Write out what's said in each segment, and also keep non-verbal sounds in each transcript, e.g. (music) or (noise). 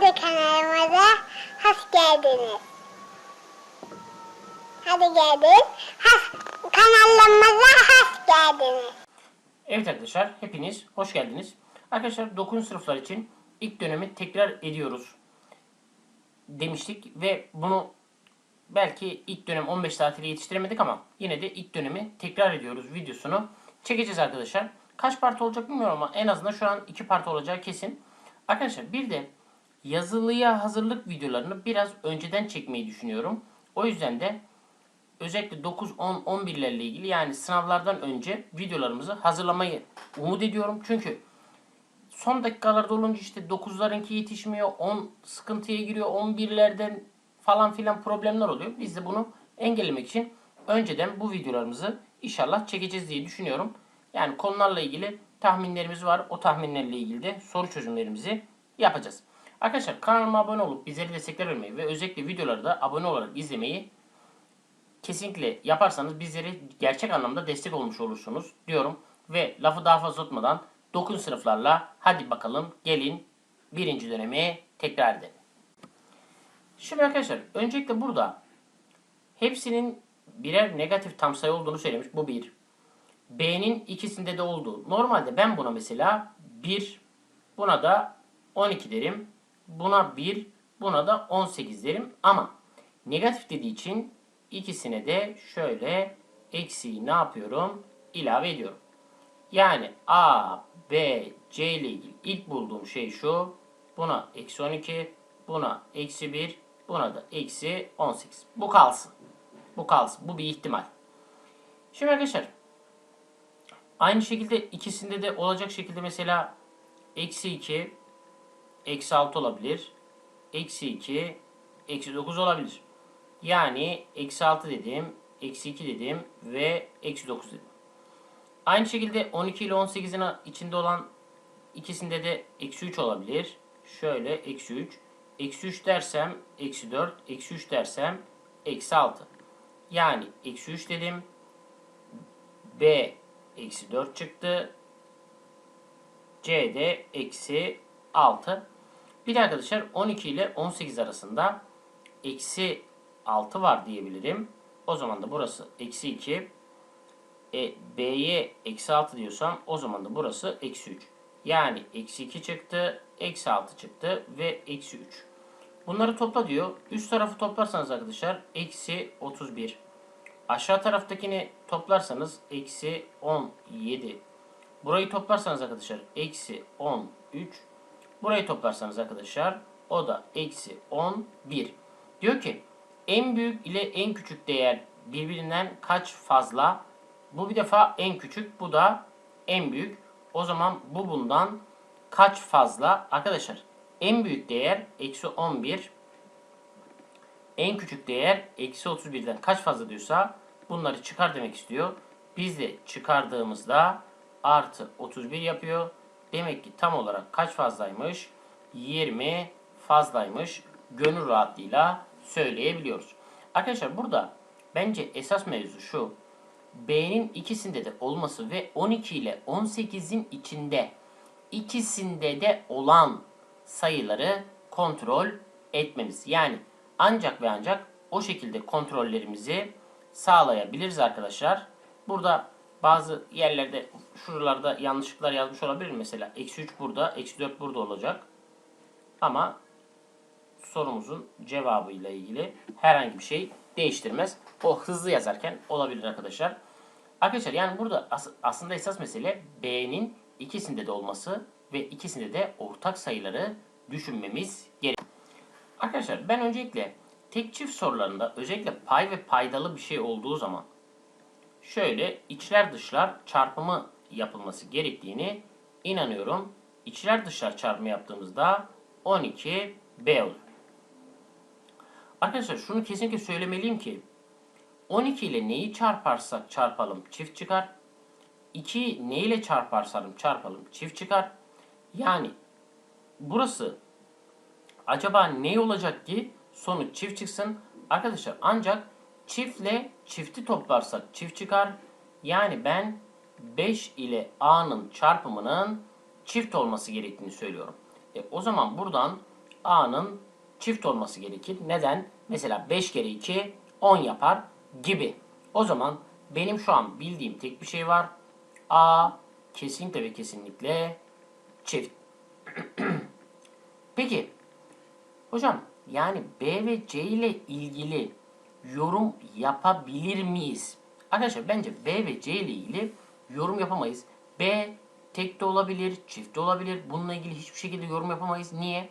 Hadi kanalımıza hoş geldiniz. Hadi geldin. Has, kanalımıza hoş geldiniz. Evet arkadaşlar hepiniz hoş geldiniz. Arkadaşlar 9. sınıflar için ilk dönemi tekrar ediyoruz demiştik ve bunu belki ilk dönem 15 tatili yetiştiremedik ama yine de ilk dönemi tekrar ediyoruz videosunu çekeceğiz arkadaşlar. Kaç parti olacak bilmiyorum ama en azından şu an 2 parti olacağı kesin. Arkadaşlar bir de yazılıya hazırlık videolarını biraz önceden çekmeyi düşünüyorum. O yüzden de özellikle 9, 10, 11'lerle ilgili yani sınavlardan önce videolarımızı hazırlamayı umut ediyorum. Çünkü son dakikalarda olunca işte 9'larınki yetişmiyor, 10 sıkıntıya giriyor, 11'lerden falan filan problemler oluyor. Biz de bunu engellemek için önceden bu videolarımızı inşallah çekeceğiz diye düşünüyorum. Yani konularla ilgili tahminlerimiz var. O tahminlerle ilgili de soru çözümlerimizi yapacağız. Arkadaşlar kanalıma abone olup bizlere destekler vermeyi ve özellikle videoları da abone olarak izlemeyi kesinlikle yaparsanız bizlere gerçek anlamda destek olmuş olursunuz diyorum. Ve lafı daha fazla tutmadan 9 sınıflarla hadi bakalım gelin birinci dönemi tekrar edelim. Şimdi arkadaşlar öncelikle burada hepsinin birer negatif tam sayı olduğunu söylemiş. Bu bir. B'nin ikisinde de olduğu. Normalde ben buna mesela 1, buna da 12 derim. Buna 1, buna da 18 derim. Ama negatif dediği için ikisine de şöyle eksiği ne yapıyorum? İlave ediyorum. Yani A, B, C ile ilgili ilk bulduğum şey şu. Buna eksi 12, buna eksi 1, buna da eksi 18. Bu kalsın. Bu kalsın. Bu bir ihtimal. Şimdi arkadaşlar aynı şekilde ikisinde de olacak şekilde mesela eksi 2, eksi 6 olabilir. Eksi 2, eksi 9 olabilir. Yani eksi 6 dedim, eksi 2 dedim ve eksi 9 dedim. Aynı şekilde 12 ile 18'in içinde olan ikisinde de eksi 3 olabilir. Şöyle eksi 3. Eksi 3 dersem eksi 4. Eksi 3 dersem eksi 6. Yani eksi 3 dedim. B eksi 4 çıktı. C de eksi 6. Bir de arkadaşlar 12 ile 18 arasında eksi 6 var diyebilirim. O zaman da burası eksi 2. E, B'ye eksi 6 diyorsam o zaman da burası eksi 3. Yani eksi 2 çıktı, eksi 6 çıktı ve eksi 3. Bunları topla diyor. Üst tarafı toplarsanız arkadaşlar eksi 31. Aşağı taraftakini toplarsanız eksi 17. Burayı toplarsanız arkadaşlar eksi 13. Burayı toplarsanız arkadaşlar o da eksi 11. Diyor ki en büyük ile en küçük değer birbirinden kaç fazla? Bu bir defa en küçük, bu da en büyük. O zaman bu bundan kaç fazla? Arkadaşlar en büyük değer eksi 11. En küçük değer eksi 31'den kaç fazla diyorsa bunları çıkar demek istiyor. Biz de çıkardığımızda artı 31 yapıyor. Demek ki tam olarak kaç fazlaymış? 20 fazlaymış. Gönül rahatlığıyla söyleyebiliyoruz. Arkadaşlar burada bence esas mevzu şu. B'nin ikisinde de olması ve 12 ile 18'in içinde ikisinde de olan sayıları kontrol etmemiz. Yani ancak ve ancak o şekilde kontrollerimizi sağlayabiliriz arkadaşlar. Burada bazı yerlerde şuralarda yanlışlıklar yazmış olabilir mesela. Eksi 3 burada, eksi 4 burada olacak. Ama sorumuzun cevabıyla ilgili herhangi bir şey değiştirmez. O hızlı yazarken olabilir arkadaşlar. Arkadaşlar yani burada as aslında esas mesele B'nin ikisinde de olması ve ikisinde de ortak sayıları düşünmemiz gerekiyor. Arkadaşlar ben öncelikle tek çift sorularında özellikle pay ve paydalı bir şey olduğu zaman şöyle içler dışlar çarpımı yapılması gerektiğini inanıyorum. İçler dışlar çarpımı yaptığımızda 12B olur. Arkadaşlar şunu kesinlikle söylemeliyim ki 12 ile neyi çarparsak çarpalım çift çıkar. 2 ne ile çarparsak çarpalım çift çıkar. Yani burası acaba ne olacak ki sonuç çift çıksın? Arkadaşlar ancak çiftle çifti toplarsak çift çıkar. Yani ben 5 ile A'nın çarpımının çift olması gerektiğini söylüyorum. E, o zaman buradan A'nın çift olması gerekir. Neden? Mesela 5 kere 2 10 yapar gibi. O zaman benim şu an bildiğim tek bir şey var. A kesinlikle ve kesinlikle çift. (clears throat) Peki hocam yani B ve C ile ilgili yorum yapabilir miyiz? Arkadaşlar bence B ve C ile ilgili yorum yapamayız. B tek de olabilir, çift de olabilir. Bununla ilgili hiçbir şekilde yorum yapamayız. Niye?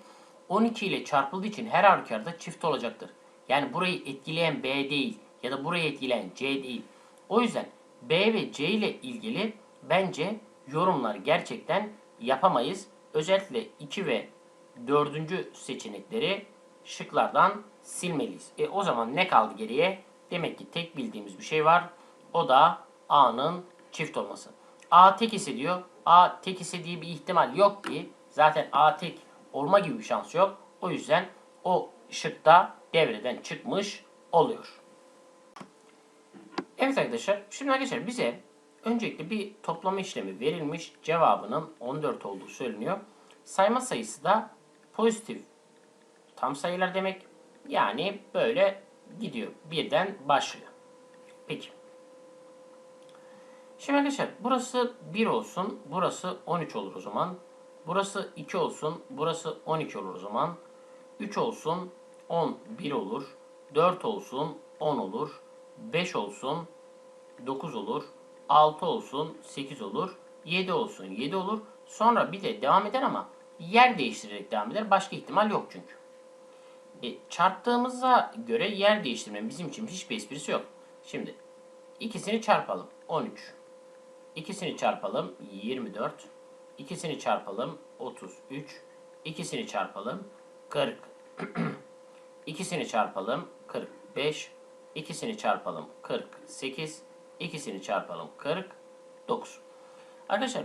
12 ile çarpıldığı için her halükarda çift olacaktır. Yani burayı etkileyen B değil ya da burayı etkileyen C değil. O yüzden B ve C ile ilgili bence yorumlar gerçekten yapamayız. Özellikle 2 ve 4. seçenekleri şıklardan silmeliyiz. E o zaman ne kaldı geriye? Demek ki tek bildiğimiz bir şey var. O da A'nın çift olması. A tek ise diyor. A tek ise diye bir ihtimal yok ki. Zaten A tek olma gibi bir şans yok. O yüzden o şıkta devreden çıkmış oluyor. Evet arkadaşlar. Şimdi arkadaşlar bize öncelikle bir toplama işlemi verilmiş. Cevabının 14 olduğu söyleniyor. Sayma sayısı da pozitif tam sayılar demek. Yani böyle gidiyor. Birden başlıyor. Peki. Şimdi arkadaşlar burası 1 olsun. Burası 13 olur o zaman. Burası 2 olsun. Burası 12 olur o zaman. 3 olsun. 11 olur. 4 olsun. 10 olur. 5 olsun. 9 olur. 6 olsun. 8 olur. 7 olsun. 7 olur. Sonra bir de devam eder ama yer değiştirerek devam eder. Başka ihtimal yok çünkü. E, çarptığımıza göre yer değiştirmenin bizim için hiçbir esprisi yok. Şimdi ikisini çarpalım. 13. İkisini çarpalım 24. İkisini çarpalım 33. İkisini çarpalım 40. (clears throat) İkisini çarpalım 45. İkisini çarpalım 48. İkisini çarpalım 49. Arkadaşlar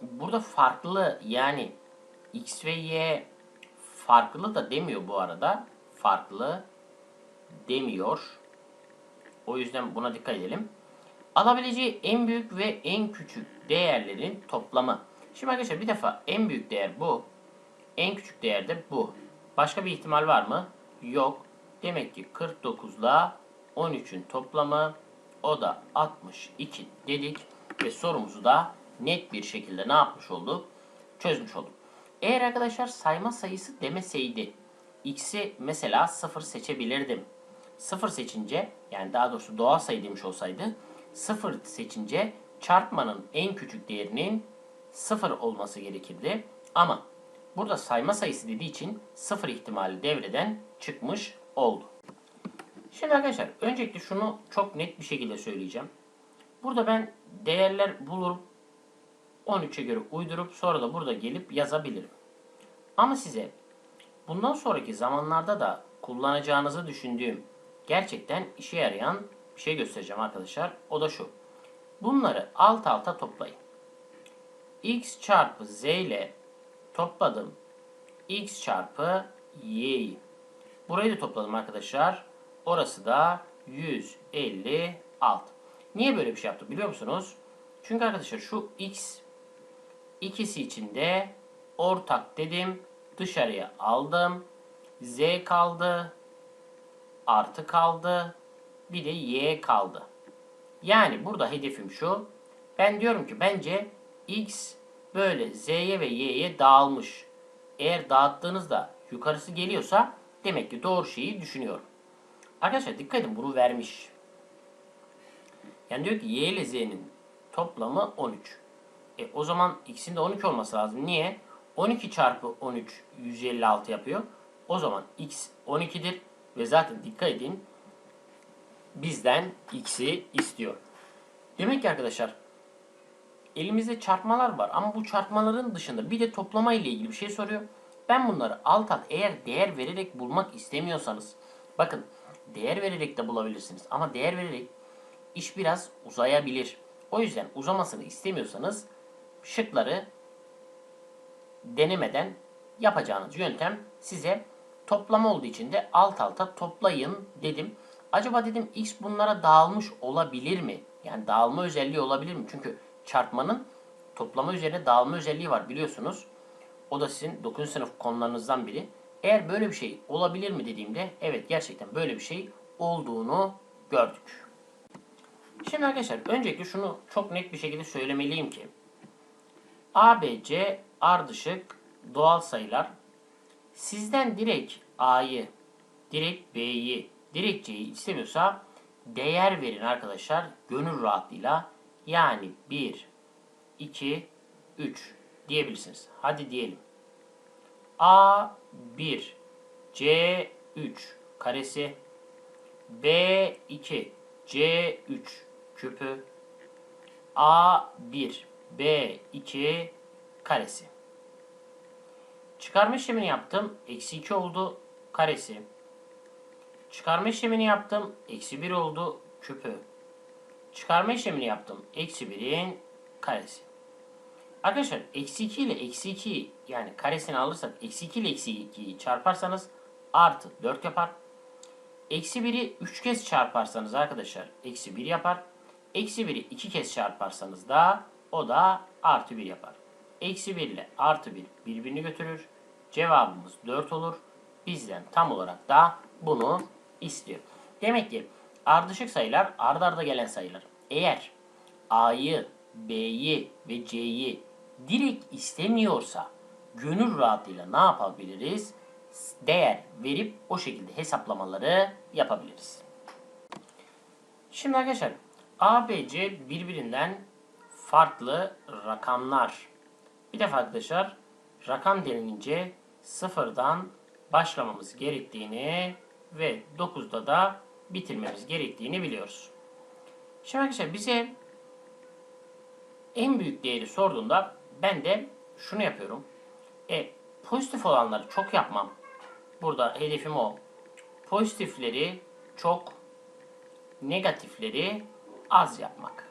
burada farklı yani x ve y farklı da demiyor bu arada. Farklı demiyor. O yüzden buna dikkat edelim. Alabileceği en büyük ve en küçük değerlerin toplamı. Şimdi arkadaşlar bir defa en büyük değer bu. En küçük değer de bu. Başka bir ihtimal var mı? Yok. Demek ki 49 ile 13'ün toplamı o da 62 dedik. Ve sorumuzu da net bir şekilde ne yapmış olduk? Çözmüş olduk. Eğer arkadaşlar sayma sayısı demeseydi x'i mesela 0 seçebilirdim. 0 seçince yani daha doğrusu doğal sayı demiş olsaydı 0 seçince çarpmanın en küçük değerinin 0 olması gerekirdi. Ama burada sayma sayısı dediği için 0 ihtimali devreden çıkmış oldu. Şimdi arkadaşlar öncelikle şunu çok net bir şekilde söyleyeceğim. Burada ben değerler bulup 13'e göre uydurup sonra da burada gelip yazabilirim. Ama size bundan sonraki zamanlarda da kullanacağınızı düşündüğüm gerçekten işe yarayan bir şey göstereceğim arkadaşlar. O da şu. Bunları alt alta toplayın. x çarpı z ile topladım. x çarpı y'yi. Burayı da topladım arkadaşlar. Orası da 156. Niye böyle bir şey yaptım biliyor musunuz? Çünkü arkadaşlar şu x ikisi için de ortak dedim. Dışarıya aldım. Z kaldı. Artı kaldı. Bir de Y kaldı. Yani burada hedefim şu. Ben diyorum ki bence X böyle Z'ye ve Y'ye dağılmış. Eğer dağıttığınızda yukarısı geliyorsa demek ki doğru şeyi düşünüyorum. Arkadaşlar dikkat edin bunu vermiş. Yani diyor ki Y ile Z'nin toplamı 13. E, o zaman x'in de 12 olması lazım. Niye? 12 çarpı 13 156 yapıyor. O zaman x 12'dir. Ve zaten dikkat edin bizden x'i istiyor. Demek ki arkadaşlar elimizde çarpmalar var ama bu çarpmaların dışında bir de toplama ile ilgili bir şey soruyor. Ben bunları alt alt eğer değer vererek bulmak istemiyorsanız bakın değer vererek de bulabilirsiniz ama değer vererek iş biraz uzayabilir. O yüzden uzamasını istemiyorsanız şıkları denemeden yapacağınız yöntem size toplama olduğu için de alt alta toplayın dedim. Acaba dedim x bunlara dağılmış olabilir mi? Yani dağılma özelliği olabilir mi? Çünkü çarpmanın toplama üzerine dağılma özelliği var biliyorsunuz. O da sizin 9. sınıf konularınızdan biri. Eğer böyle bir şey olabilir mi dediğimde evet gerçekten böyle bir şey olduğunu gördük. Şimdi arkadaşlar öncelikle şunu çok net bir şekilde söylemeliyim ki A, B, C ardışık doğal sayılar sizden direkt A'yı, direkt B'yi, direkt C'yi istemiyorsa değer verin arkadaşlar gönül rahatlığıyla. Yani 1, 2, 3 diyebilirsiniz. Hadi diyelim. A 1, C 3 karesi, B 2, C 3 küpü, A 1, B 2 karesi. Çıkarma işlemini yaptım. Eksi 2 oldu karesi. Çıkarma işlemini yaptım. Eksi 1 oldu küpü. Çıkarma işlemini yaptım. Eksi 1'in karesi. Arkadaşlar eksi 2 ile eksi 2 yani karesini alırsak eksi 2 ile eksi 2'yi çarparsanız artı 4 yapar. Eksi 1'i 3 kez çarparsanız arkadaşlar eksi 1 yapar. Eksi 1'i 2 kez çarparsanız da o da artı 1 yapar. Eksi 1 ile artı 1 birbirini götürür. Cevabımız 4 olur. Bizden tam olarak da bunu istiyor. Demek ki ardışık sayılar ard arda gelen sayılar. Eğer A'yı, B'yi ve C'yi direkt istemiyorsa gönül rahatlığıyla ne yapabiliriz? Değer verip o şekilde hesaplamaları yapabiliriz. Şimdi arkadaşlar A, B, C birbirinden farklı rakamlar. Bir defa arkadaşlar rakam denilince sıfırdan başlamamız gerektiğini ve 9'da da bitirmemiz gerektiğini biliyoruz. Şimdi arkadaşlar bize en büyük değeri sorduğunda ben de şunu yapıyorum. E, pozitif olanları çok yapmam. Burada hedefim o. Pozitifleri çok, negatifleri az yapmak.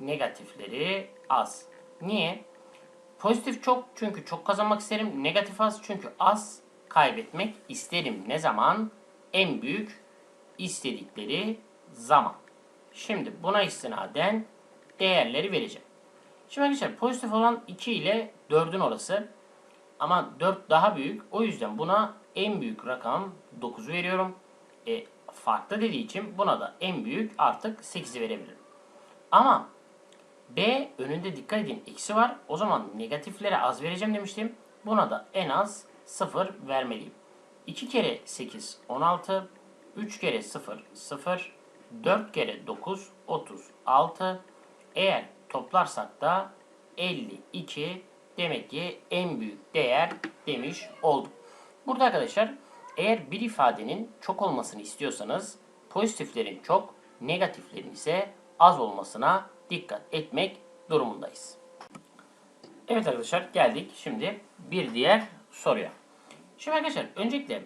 Negatifleri az. Niye? Pozitif çok çünkü çok kazanmak isterim. Negatif az çünkü az kaybetmek isterim. Ne zaman? En büyük istedikleri zaman. Şimdi buna istinaden değerleri vereceğim. Şimdi arkadaşlar pozitif olan 2 ile 4'ün orası. Ama 4 daha büyük. O yüzden buna en büyük rakam 9'u veriyorum. E, farklı dediği için buna da en büyük artık 8'i verebilirim. Ama B önünde dikkat edin eksi var. O zaman negatiflere az vereceğim demiştim. Buna da en az 0 vermeliyim. 2 kere 8 16. 3 kere 0 0. 4 kere 9 36. Eğer toplarsak da 52 demek ki en büyük değer demiş oldum. Burada arkadaşlar eğer bir ifadenin çok olmasını istiyorsanız pozitiflerin çok, negatiflerin ise az olmasına dikkat etmek durumundayız. Evet arkadaşlar geldik şimdi bir diğer soruya. Şimdi arkadaşlar öncelikle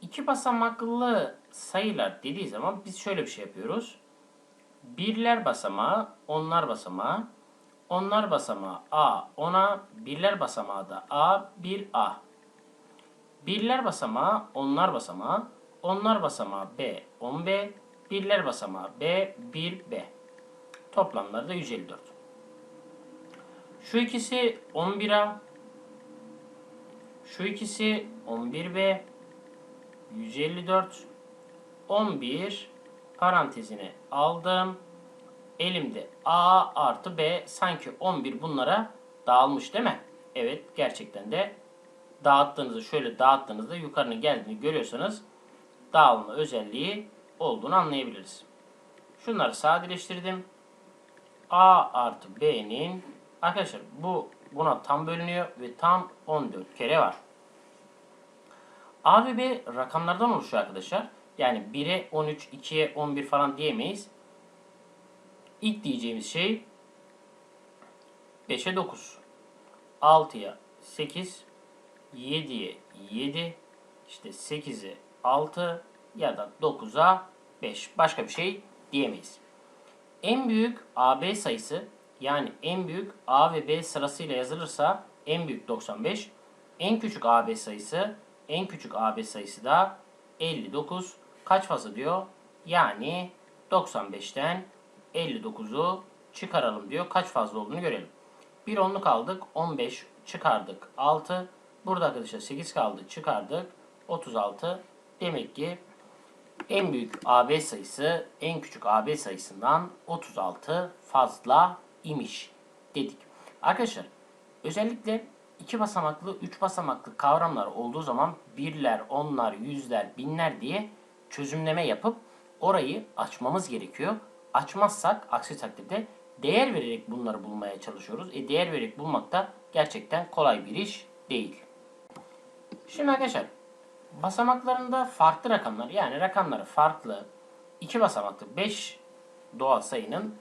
iki basamaklı sayılar dediği zaman biz şöyle bir şey yapıyoruz. Birler basamağı, onlar basamağı, onlar basamağı A, ona, birler basamağı da A, 1A. Birler basamağı, onlar basamağı, onlar basamağı B, 10B, birler basamağı B, 1B. Toplamları da 154. Şu ikisi 11A, şu ikisi 11B, 154, 11 parantezine aldım. Elimde A artı B sanki 11 bunlara dağılmış değil mi? Evet gerçekten de dağıttığınızda şöyle dağıttığınızda yukarının geldiğini görüyorsanız dağılma özelliği olduğunu anlayabiliriz. Şunları sadeleştirdim. A artı B'nin arkadaşlar bu buna tam bölünüyor ve tam 14 kere var. A ve B rakamlardan oluşuyor arkadaşlar. Yani 1'e 13, 2'ye 11 falan diyemeyiz. İlk diyeceğimiz şey 5'e 9, 6'ya 8, 7'ye 7, işte 8'e 6 ya da 9'a 5. Başka bir şey diyemeyiz. En büyük AB sayısı yani en büyük A ve B sırasıyla yazılırsa en büyük 95. En küçük AB sayısı en küçük AB sayısı da 59. Kaç fazla diyor? Yani 95'ten 59'u çıkaralım diyor. Kaç fazla olduğunu görelim. Bir onluk aldık. 15 çıkardık. 6. Burada arkadaşlar 8 kaldı. Çıkardık. 36. Demek ki en büyük AB sayısı en küçük AB sayısından 36 fazla imiş dedik. Arkadaşlar özellikle iki basamaklı, üç basamaklı kavramlar olduğu zaman birler, onlar, yüzler, binler diye çözümleme yapıp orayı açmamız gerekiyor. Açmazsak aksi takdirde değer vererek bunları bulmaya çalışıyoruz. E değer vererek bulmak da gerçekten kolay bir iş değil. Şimdi arkadaşlar basamaklarında farklı rakamlar yani rakamları farklı iki basamaklı 5 doğal sayının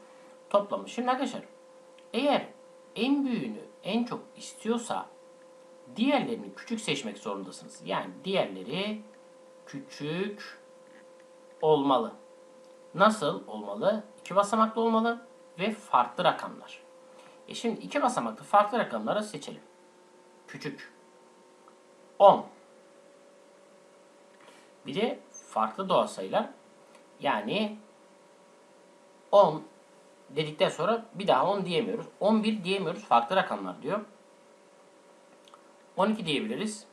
toplamı. Şimdi arkadaşlar eğer en büyüğünü en çok istiyorsa diğerlerini küçük seçmek zorundasınız. Yani diğerleri küçük olmalı. Nasıl olmalı? İki basamaklı olmalı ve farklı rakamlar. E şimdi iki basamaklı farklı rakamları seçelim. Küçük. 10. Bir de farklı doğal sayılar. Yani 10 dedikten sonra bir daha 10 diyemiyoruz. 11 diyemiyoruz. Farklı rakamlar diyor. 12 diyebiliriz.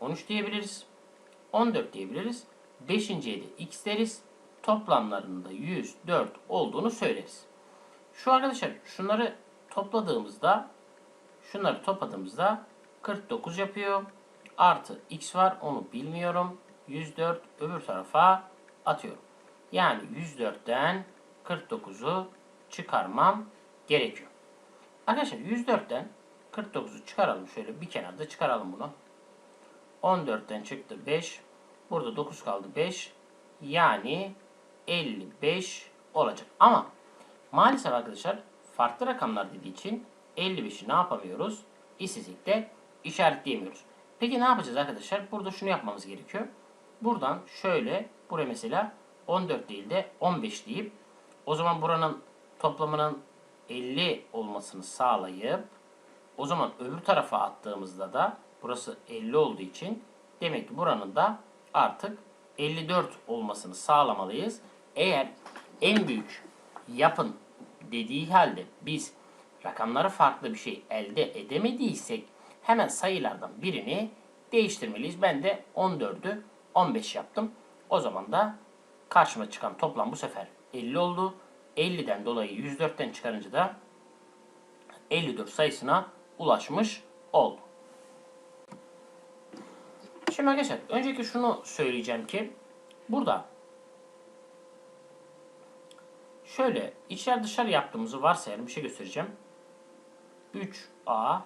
13 diyebiliriz. 14 diyebiliriz. 5.ye de x deriz. Toplamlarında 104 olduğunu söyleriz. Şu arkadaşlar şunları topladığımızda şunları topladığımızda 49 yapıyor. Artı x var onu bilmiyorum. 104 öbür tarafa atıyorum. Yani 104'ten 49'u çıkarmam gerekiyor. Arkadaşlar 104'ten 49'u çıkaralım. Şöyle bir kenarda çıkaralım bunu. 14'ten çıktı 5. Burada 9 kaldı 5. Yani 55 olacak. Ama maalesef arkadaşlar farklı rakamlar dediği için 55'i ne yapamıyoruz? İstatistikte işaretleyemiyoruz. Peki ne yapacağız arkadaşlar? Burada şunu yapmamız gerekiyor. Buradan şöyle buraya mesela 14 değil de 15 deyip o zaman buranın toplamının 50 olmasını sağlayıp o zaman öbür tarafa attığımızda da burası 50 olduğu için demek ki buranın da artık 54 olmasını sağlamalıyız. Eğer en büyük yapın dediği halde biz rakamları farklı bir şey elde edemediysek hemen sayılardan birini değiştirmeliyiz. Ben de 14'ü 15 yaptım. O zaman da karşıma çıkan toplam bu sefer 50 oldu. 50'den dolayı 104'ten çıkarınca da 54 sayısına ulaşmış oldu. Şimdi arkadaşlar önceki şunu söyleyeceğim ki burada şöyle içler dışarı yaptığımızı varsayalım bir şey göstereceğim. 3A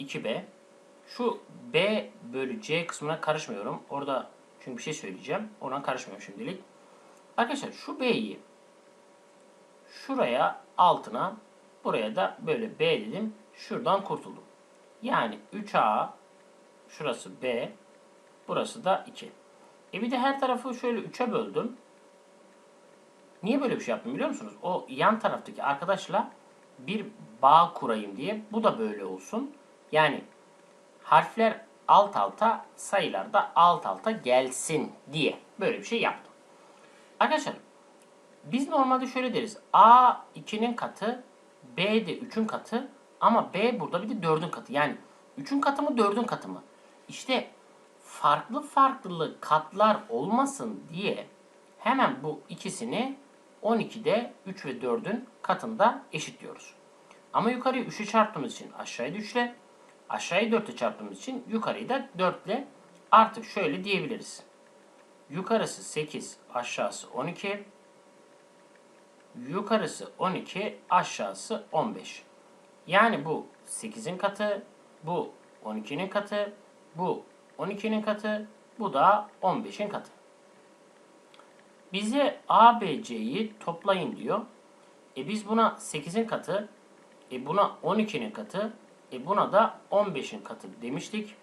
2B şu B bölü C kısmına karışmıyorum. Orada çünkü bir şey söyleyeceğim. Ona karışmıyorum şimdilik. Arkadaşlar şu B'yi şuraya altına buraya da böyle B dedim. Şuradan kurtuldum. Yani 3A şurası B burası da 2. E bir de her tarafı şöyle 3'e böldüm. Niye böyle bir şey yaptım biliyor musunuz? O yan taraftaki arkadaşla bir bağ kurayım diye. Bu da böyle olsun. Yani harfler alt alta sayılar da alt alta gelsin diye böyle bir şey yaptım. Arkadaşlar biz normalde şöyle deriz. A 2'nin katı, B de 3'ün katı ama B burada bir de 4'ün katı. Yani 3'ün katı mı 4'ün katı mı? İşte farklı farklı katlar olmasın diye hemen bu ikisini 12'de 3 ve 4'ün katında eşitliyoruz. Ama yukarıyı 3'e çarptığımız için aşağıya 3 ile, aşağıyı 4'e çarptığımız için yukarıyı da 4 ile artık şöyle diyebiliriz. Yukarısı 8, aşağısı 12. Yukarısı 12, aşağısı 15. Yani bu 8'in katı, bu 12'nin katı, bu 12'nin katı, bu da 15'in katı. Bize ABC'yi toplayın diyor. E biz buna 8'in katı, e buna 12'nin katı, e buna da 15'in katı demiştik.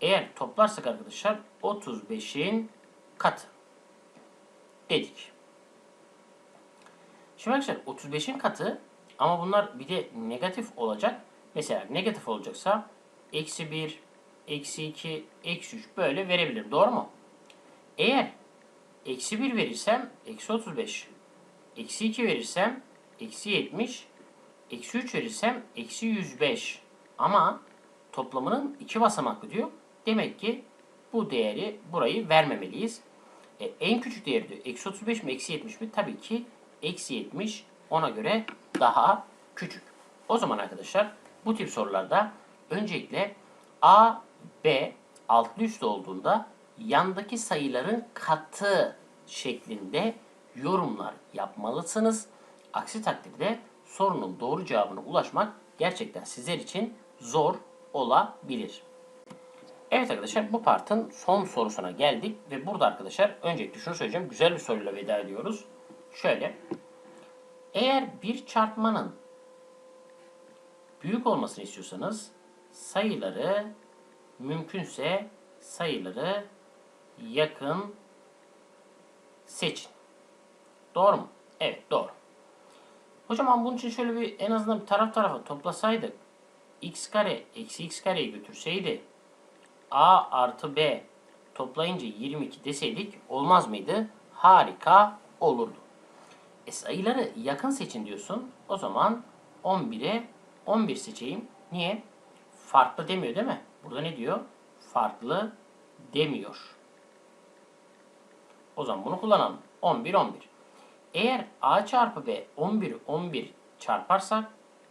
Eğer toplarsak arkadaşlar 35'in katı dedik. Şimdi arkadaşlar 35'in katı ama bunlar bir de negatif olacak. Mesela negatif olacaksa eksi 1, eksi 2, eksi 3 böyle verebilirim. Doğru mu? Eğer eksi 1 verirsem eksi 35, eksi 2 verirsem eksi 70, eksi 3 verirsem eksi 105. Ama toplamının iki basamaklı diyor. Demek ki bu değeri burayı vermemeliyiz. E, en küçük değeri diyor. Eksi 35 mi eksi 70 mi? Tabii ki eksi 70 ona göre daha küçük. O zaman arkadaşlar bu tip sorularda öncelikle A, B altlı üstlü olduğunda yandaki sayıların katı şeklinde yorumlar yapmalısınız. Aksi takdirde sorunun doğru cevabına ulaşmak gerçekten sizler için zor olabilir. Evet arkadaşlar bu partın son sorusuna geldik ve burada arkadaşlar öncelikle şunu söyleyeceğim. Güzel bir soruyla veda ediyoruz. Şöyle. Eğer bir çarpmanın büyük olmasını istiyorsanız sayıları mümkünse sayıları yakın seçin. Doğru mu? Evet doğru. Hocam ama bunun için şöyle bir en azından bir taraf tarafa toplasaydık x kare eksi x kareyi götürseydi a artı b toplayınca 22 deseydik olmaz mıydı? Harika olurdu. E sayıları yakın seçin diyorsun. O zaman 11'e 11 seçeyim. Niye? Farklı demiyor değil mi? Burada ne diyor? Farklı demiyor. O zaman bunu kullanalım. 11 11. Eğer a çarpı b 11 11 çarparsak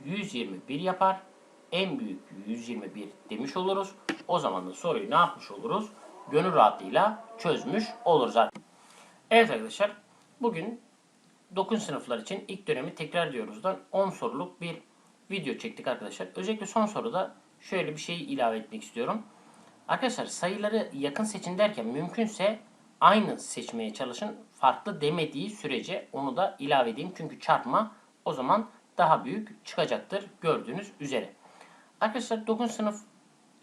121 yapar. En büyük 121 demiş oluruz. O zaman da soruyu ne yapmış oluruz? Gönül rahatlığıyla çözmüş oluruz. Evet arkadaşlar bugün 9 sınıflar için ilk dönemi tekrar diyoruzdan 10 soruluk bir video çektik arkadaşlar. Özellikle son soruda şöyle bir şey ilave etmek istiyorum. Arkadaşlar sayıları yakın seçin derken mümkünse aynı seçmeye çalışın. Farklı demediği sürece onu da ilave edeyim. Çünkü çarpma o zaman daha büyük çıkacaktır gördüğünüz üzere. Arkadaşlar 9 sınıf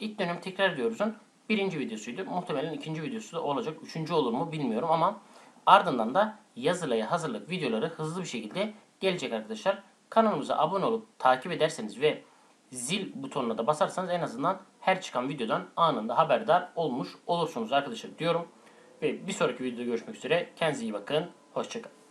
ilk dönem tekrar diyoruzun birinci videosuydu. Muhtemelen ikinci videosu da olacak. Üçüncü olur mu bilmiyorum ama ardından da yazılıya hazırlık videoları hızlı bir şekilde gelecek arkadaşlar. Kanalımıza abone olup takip ederseniz ve zil butonuna da basarsanız en azından her çıkan videodan anında haberdar olmuş olursunuz arkadaşlar diyorum. Ve bir sonraki videoda görüşmek üzere. Kendinize iyi bakın. Hoşçakalın.